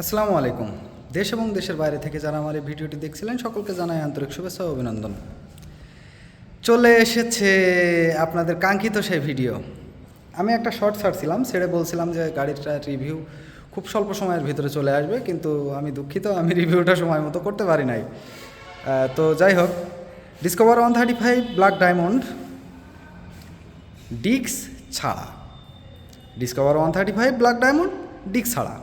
আসসালামু আলাইকুম। দেশ এবং দেশের বাইরে থেকে যারা আমার এই ভিডিওটি দেখছিলেন, সকলকে জানাই আন্তরিক শুভেচ্ছা ও অভিনন্দন। চলে এসেছে আপনাদের কাঙ্ক্ষিত সেই ভিডিও। আমি একটা শর্ট ছাড়ছিলাম ছেড়ে বলছিলাম যে গাড়িটার রিভিউ খুব স্বল্প সময়ের ভিতরে চলে আসবে, কিন্তু আমি দুঃখিত, আমি রিভিউটা সময় মতো করতে পারি নাই। তো যাই হোক Discover one thirty five black diamond ডিক্স ছাড়া। Discover one thirty five black diamond ডিক্স ছাড়া।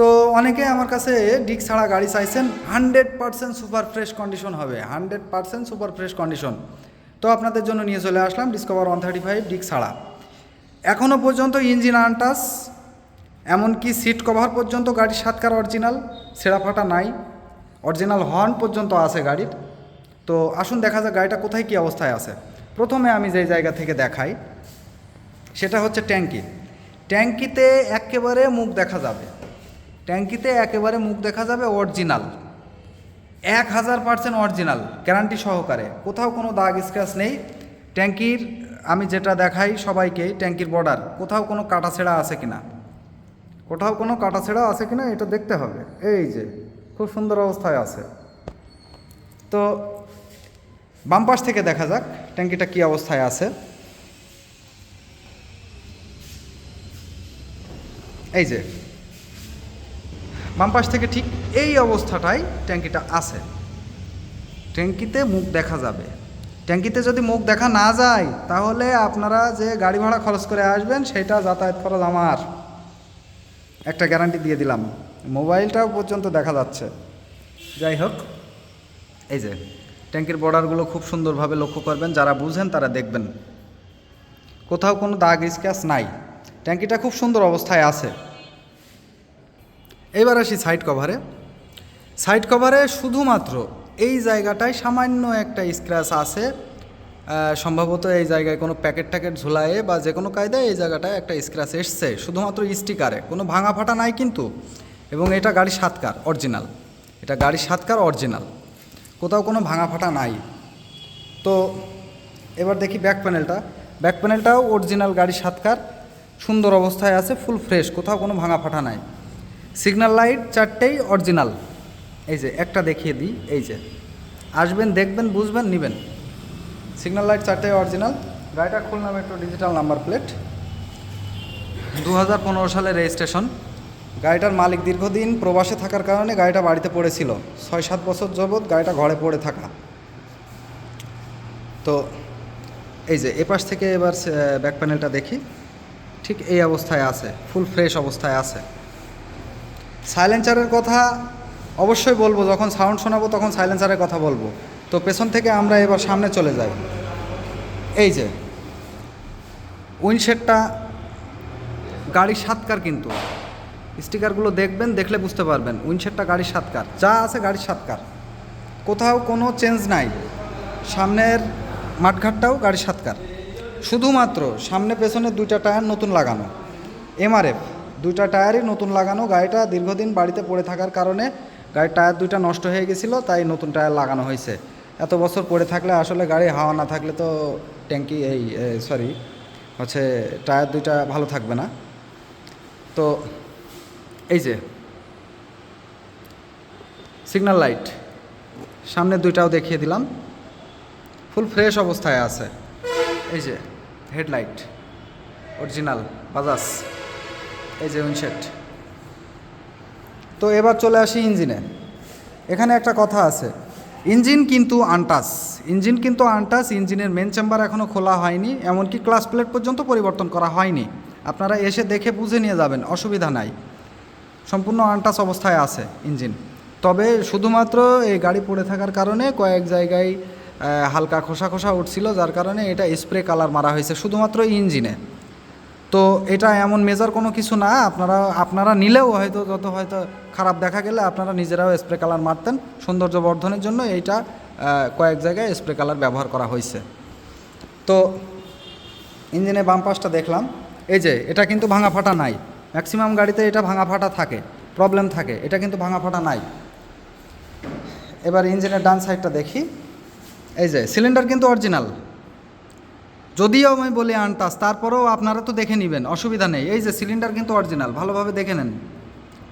তো অনেকে আমার কাছে ডিক ছাড়া গাড়ি চাইছেন, hundred percent super fresh condition হবে, hundred percent super fresh condition. তো আপনাদের জন্য নিয়ে চলে আসলাম ডিসকভার ওয়ান থার্টি ফাইভ ডিক ছাড়া। এখনও পর্যন্ত ইঞ্জিন আনটাস এমনকি সিট কভার পর্যন্ত গাড়ির সাতকার অরিজিনাল, ছেঁড়া ফাটা নাই, অরিজিনাল হর্ন পর্যন্ত আছে গাড়ির। তো আসুন দেখা যাক গাড়িটা কোথায় কী অবস্থায় আছে। প্রথমে আমি যেই জায়গা থেকে দেখাই, সেটা হচ্ছে ট্যাঙ্কি। ট্যাঙ্কিতে একেবারে মুখ দেখা যাবে। ট্যাঙ্কিতে একেবারে মুখ দেখা যাবে অরিজিনাল। এক হাজার পার্সেন্ট অরিজিনাল গ্যারান্টি সহকারে। কোথাও কোনো দাগ স্ক্র্যাচ নেই। ট্যাঙ্কির, আমি যেটা দেখাই সবাইকে, ট্যাঙ্কির বর্ডার কোথাও কোনো কাটা ছেঁড়া আছে কি না কোথাও কোনো কাটা ছেঁড়া আছে কি না এটা দেখতে হবে। এই যে, খুব সুন্দর অবস্থায় আছে। তো, বাম পাশ থেকে দেখা যাক ট্যাঙ্কিটা কী অবস্থায় আছে। এই যে বাম পাশ থেকে ঠিক এই অবস্থাটাই ট্যাঙ্কিটা আছে। ট্যাঙ্কিতে মুখ দেখা যাবে। ট্যাঙ্কিতে যদি মুখ দেখা না যায়, তাহলে আপনারা যে গাড়ি ভাড়া খরচ করে আসবেন, সেটা যাতায়াত খরচ আমার। একটা গ্যারান্টি দিয়ে দিলাম। মোবাইলটাও পর্যন্ত দেখা যাচ্ছে। যাই হোক, এই যে, ট্যাঙ্কির বর্ডারগুলো খুব সুন্দরভাবে লক্ষ্য করবেন। যারা বুঝেন, তারা দেখবেন। কোথাও কোনো দাগ স্ক্যাচ নাই। ট্যাঙ্কিটা খুব সুন্দর অবস্থায় আছে। এবার আসি সাইড কভারে সাইড কভারে শুধুমাত্র এই জায়গাটায় সামান্য একটা স্ক্র্যাচ আছে। সম্ভবত এই জায়গায় কোনো প্যাকেট ট্যাকেট ঝুলায়ে বা যে কোনো কায়দায় এই জায়গাটায় একটা স্ক্র্যাচ এসছে। শুধুমাত্র স্টিকারে কোনো ভাঙা ফাটা নাই কিন্তু। এবং এটা গাড়ি সাতকার অরিজিনাল এটা গাড়ি সাতকার অরিজিনাল কোথাও কোনো ভাঙা ফাটা নাই। তো এবার দেখি ব্যাক প্যানেলটা ব্যাক প্যানেলটাও অরিজিনাল গাড়ি সাতকার। সুন্দর অবস্থায় আছে ফুল ফ্রেশ কোথাও কোনো ভাঙা ফাটা নাই। সিগন্যাল লাইট চারটেই অরিজিনাল এই যে, একটা দেখিয়ে দিই, এই যে। আসবেন, দেখবেন, বুঝবেন, নেবেন। সিগন্যাল লাইট চারটেই অরিজিনাল গাড়িটা খুলনা একটু ডিজিটাল নাম্বার প্লেট দু হাজার পনেরো সালের রেজিস্ট্রেশন গাড়িটার মালিক দীর্ঘদিন প্রবাসে থাকার কারণে গাড়িটা বাড়িতে পড়েছিল। ছয় সাত বছর যাবৎ গাড়িটা ঘরে পড়ে থাকা। তো, এই যে, এপাশ থেকে এবার ব্যাক প্যানেলটা দেখি। ঠিক এই অবস্থায় আছে ফুল ফ্রেশ অবস্থায় আছে। সাইলেন্সারের কথা অবশ্যই বলব, যখন সাউন্ড শোনাবো তখন সাইলেন্সারের কথা বলব। তো পেছন থেকে আমরা এবার সামনে চলে যাই। এই যে উইন্ডশেডটা গাড়ির সাতকার কিন্তু। স্টিকারগুলো দেখবেন, দেখলে বুঝতে পারবেন উইন্ডশেডটা গাড়ির সাতকার। যা আছে গাড়ির সাতকার। কোথাও কোনো চেঞ্জ নাই। সামনের মাঠঘাটটাও গাড়ির সাতকার। শুধুমাত্র সামনে পেছনে দুইটা টায়ার নতুন লাগানো। এমআরএফ দুইটা টায়ারই নতুন লাগানো গাড়িটা দীর্ঘদিন বাড়িতে পড়ে থাকার কারণে গাড়ির টায়ার দুইটা নষ্ট হয়ে গেছিল, তাই নতুন টায়ার লাগানো হয়েছে। এত বছর পড়ে থাকলে আসলে গাড়ি হাওয়া না থাকলে তো ট্যাঙ্কি এই সরি হচ্ছে টায়ার দুইটা ভালো থাকবে না। তো এই যে সিগন্যাল লাইট সামনে দুইটাও দেখিয়ে দিলাম। ফুল ফ্রেশ অবস্থায় আছে। এই যে হেডলাইট অরিজিনাল বাজাজ। এই যে উইনশেড তো এবার চলে আসি ইঞ্জিনে। এখানে একটা কথা আছে। ইঞ্জিন কিন্তু আনটাস। ইঞ্জিন কিন্তু আনটাস, ইঞ্জিনের মেন চেম্বার এখনও খোলা হয়নি, এমনকি ক্লাস প্লেট পর্যন্ত পরিবর্তন করা হয়নি। আপনারা এসে দেখে বুঝে নিয়ে যাবেন, অসুবিধা নাই। সম্পূর্ণ আনটাস অবস্থায় আছে ইঞ্জিন। তবে শুধুমাত্র এই গাড়ি পড়ে থাকার কারণে কয়েক জায়গায় হালকা খোসা খোসা উঠছিল, যার কারণে এটা স্প্রে কালার মারা হয়েছে, শুধুমাত্র ইঞ্জিনে। তো এটা এমন মেজার কোনো কিছু না, আপনারা আপনারা নিলেও হয়তো যত হয়তো খারাপ দেখা গেলে আপনারা নিজেরাও স্প্রে কালার মারতেন। সৌন্দর্য বর্ধনের জন্য এইটা কয়েক জায়গায় স্প্রে কালার ব্যবহার করা হয়েছে। তো ইঞ্জিনের বাম পাশটা দেখলাম। এই যে, এটা কিন্তু ভাঙা ফাটা নাই। ম্যাক্সিমাম গাড়িতে এটা ভাঙা ফাটা থাকে প্রবলেম থাকে। এটা কিন্তু ভাঙা ফাটা নাই। এবার ইঞ্জিনের ডান সাইডটা দেখি। এই যে সিলিন্ডার কিন্তু অরিজিনাল যদিও আমি বলি আনটাস তারপরেও আপনারা তো দেখে নেবেন, অসুবিধা নেই। এই যে সিলিন্ডার কিন্তু অরিজিনাল, ভালোভাবে দেখে নেন।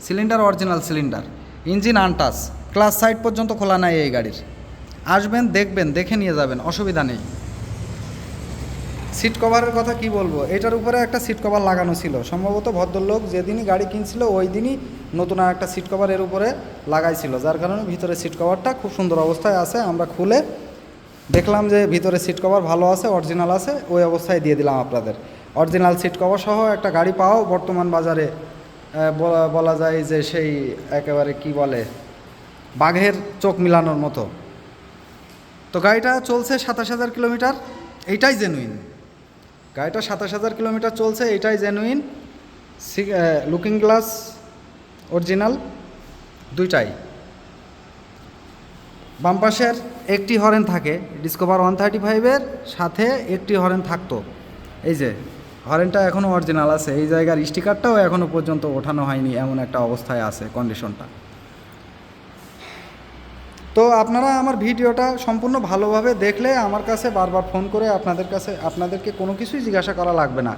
Cylinder original cylinder, engine untouched class side পর্যন্ত খোলা নাই এই গাড়ির। আসবেন, দেখবেন, দেখে নিয়ে যাবেন, অসুবিধা নেই। সিট কভারের কথা কি বলব? এটার উপরে একটা সিট কভার লাগানো ছিল। সম্ভবত ভদ্রলোক যেদিনই গাড়ি কিনছিল, ওই দিনই নতুন আর একটা সিট কভার এর উপরে লাগাইছিল। যার কারণে ভিতরে সিট কভারটা খুব সুন্দর অবস্থায় আছে। আমরা খুলে দেখলাম যে ভিতরে সিট কভার ভালো আছে অরিজিনাল আছে, ওই অবস্থায় দিয়ে দিলাম আপনাদের। অরিজিনাল সিট কভার সহ একটা গাড়ি পাওয়াও বর্তমান বাজারে বলা- বলা যায় যে সেই একেবারে কি বলে, বাঘের চোখ মিলানোর মতো। তো গাড়িটা চলছে সাতাশ হাজার কিলোমিটার, এইটাই জেনুইন গাড়িটা সাতাশ হাজার কিলোমিটার চলছে, এইটাই জেনুইন লুকিং গ্লাস অরিজিনাল দুইটাই। বাম পাশের একটি হরেন থাকে ডিসকভার ওয়ান থার্টি ফাইভের সাথে একটি হরেন থাকতো। এই যে, হরেনটা এখনও অরিজিনাল আছে, এই জায়গার স্টিকারটাও এখনও পর্যন্ত ওঠানো হয়নি, এমন একটা অবস্থায় আছে কন্ডিশনটা তো আপনারা আমার ভিডিওটা সম্পূর্ণ ভালোভাবে দেখলে আমার কাছে বারবার ফোন করে আপনাদের কাছে, আপনাদেরকে কোনো কিছুই জিজ্ঞাসা করা লাগবে না।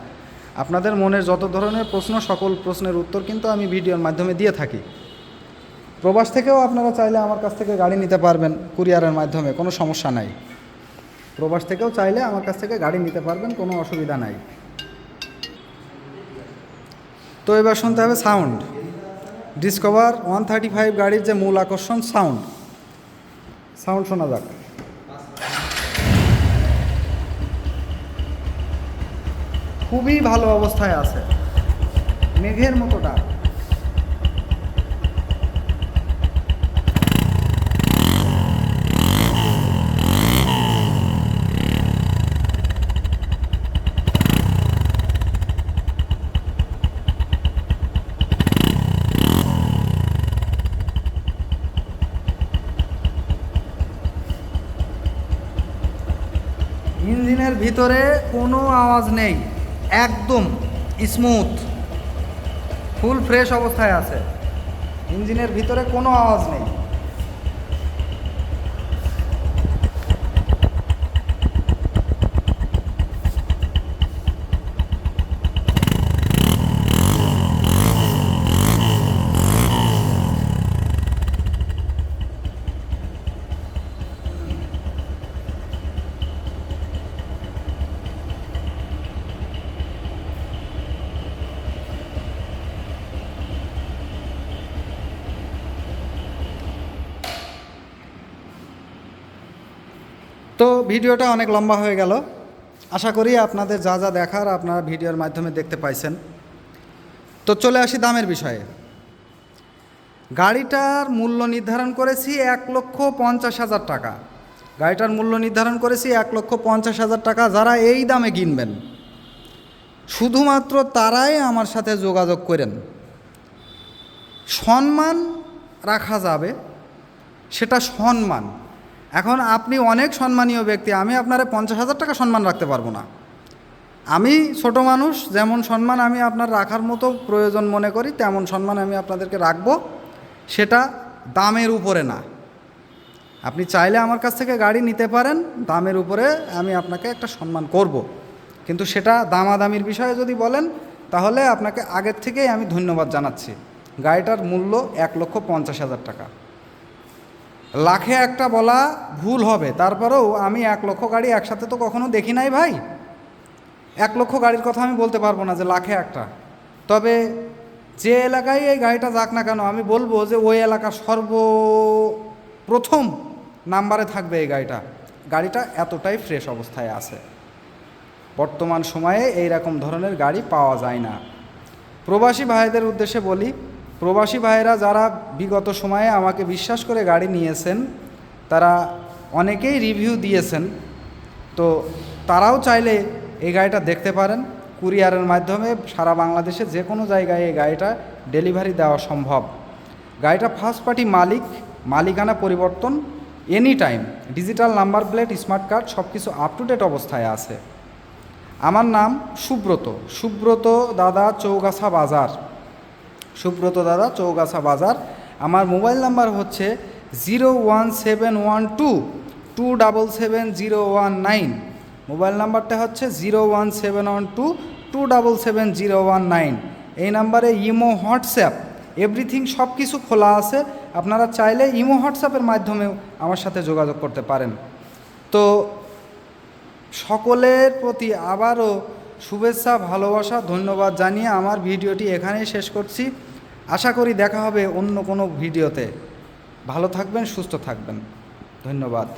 আপনাদের মনের যত ধরনের প্রশ্ন, সকল প্রশ্নের উত্তর কিন্তু আমি ভিডিওর মাধ্যমে দিয়ে থাকি। প্রবাস থেকেও আপনারা চাইলে আমার কাছ থেকে গাড়ি নিতে পারবেন কুরিয়ারের মাধ্যমে, কোনো সমস্যা নাই। প্রবাস থেকেও চাইলে আমার কাছ থেকে গাড়ি নিতে পারবেন, কোনো অসুবিধা নাই। তো এবার শুনতে হবে sound. Discover one thirty five গাড়ির যে মূল আকর্ষণ, সাউন্ড। সাউন্ড শোনা যাক। খুবই ভালো অবস্থায় আছে। মেঘের মতো ডাক ইঞ্জিনের ভিতরে কোনো আওয়াজ নেই, একদম স্মুথ ফুল ফ্রেশ অবস্থায় আছে। ইঞ্জিনের ভিতরে কোনো আওয়াজ নেই। তো ভিডিওটা অনেক লম্বা হয়ে গেল। আশা করি আপনাদের যা যা দেখার আপনারা ভিডিওর মাধ্যমে দেখতে পাইছেন। তো চলে আসি দামের বিষয়ে। গাড়িটার মূল্য নির্ধারণ করেছি এক লক্ষ পঞ্চাশ হাজার টাকা। গাড়িটার মূল্য নির্ধারণ করেছি এক লক্ষ পঞ্চাশ হাজার টাকা যারা এই দামে কিনবেন। শুধুমাত্র তারাই আমার সাথে যোগাযোগ করেন। সম্মান রাখা যাবে, সেটা সম্মান। এখন আপনি অনেক সম্মানীয় ব্যক্তি, আমি আপনারে পঞ্চাশ হাজার টাকা সম্মান রাখতে পারব না। আমি ছোট মানুষ, যেমন সম্মান আমি আপনার রাখার মতো প্রয়োজন মনে করি, তেমন সম্মান আমি আপনাদেরকে রাখব, সেটা দামের উপরে না। আপনি চাইলে আমার কাছ থেকে গাড়ি নিতে পারেন, দামের উপরে আমি আপনাকে একটা সম্মান করব। কিন্তু সেটা দামাদামির বিষয়ে যদি বলেন, তাহলে আপনাকে আগের থেকেই আমি ধন্যবাদ জানাচ্ছি। গাড়িটার মূল্য এক লক্ষ পঞ্চাশ হাজার টাকা। লাখে একটা বলা ভুল হবে, তারপরেও আমি এক লক্ষ গাড়ি একসাথে তো কখনো দেখি নাই ভাই। এক লক্ষ গাড়ির কথা আমি বলতে পারব না যে লাখে একটা। তবে যে এলাকায় এই গাড়িটা যাক না কেন, আমি বলব যে ওই এলাকার সর্বপ্রথম নাম্বারে থাকবে এই গাড়িটা। গাড়িটা এতটাই ফ্রেশ অবস্থায় আছে। বর্তমান সময়ে এই রকম ধরনের গাড়ি পাওয়া যায় না। প্রবাসী ভাইদের উদ্দেশ্যে বলি প্রবাসী ভাইয়েরা যারা বিগত সময়ে আমাকে বিশ্বাস করে গাড়ি নিয়েছেন, তারা অনেকেই রিভিউ দিয়েছেন। তো তারাও চাইলে এই গাড়িটা দেখতে পারেন। কুরিয়ারের মাধ্যমে সারা বাংলাদেশে যে কোনো জায়গায় এই গাড়িটা ডেলিভারি দেওয়া সম্ভব। গাড়িটা ফার্স্ট পার্টি মালিক, মালিকানা পরিবর্তন any time digital number plate smart card সব কিছু আপ টু ডেট অবস্থায় আছে। আমার নাম সুব্রত। সুব্রত দাদা চৌগাছা বাজার। সুব্রত দাদা, চৌগাছা বাজার। আমার মোবাইল নাম্বার হচ্ছে zero one seven one two two double seven zero one nine. Mobile নাম্বারটা হচ্ছে zero one seven one two two double seven zero one nine. এই নাম্বারে ইমো, হোয়াটসঅ্যাপ, এভরিথিং সব কিছু খোলা আছে। আপনারা চাইলে ইমো, হোয়াটসঅ্যাপের মাধ্যমেও আমার সাথে যোগাযোগ করতে পারেন। তো সকলের প্রতি আবারও শুভেচ্ছা, ভালোবাসা, ধন্যবাদ জানিয়ে আমার ভিডিওটি এখানেই শেষ করছি। আশা করি দেখা হবে অন্য কোনো ভিডিওতে। ভালো থাকবেন, সুস্থ থাকবেন। ধন্যবাদ।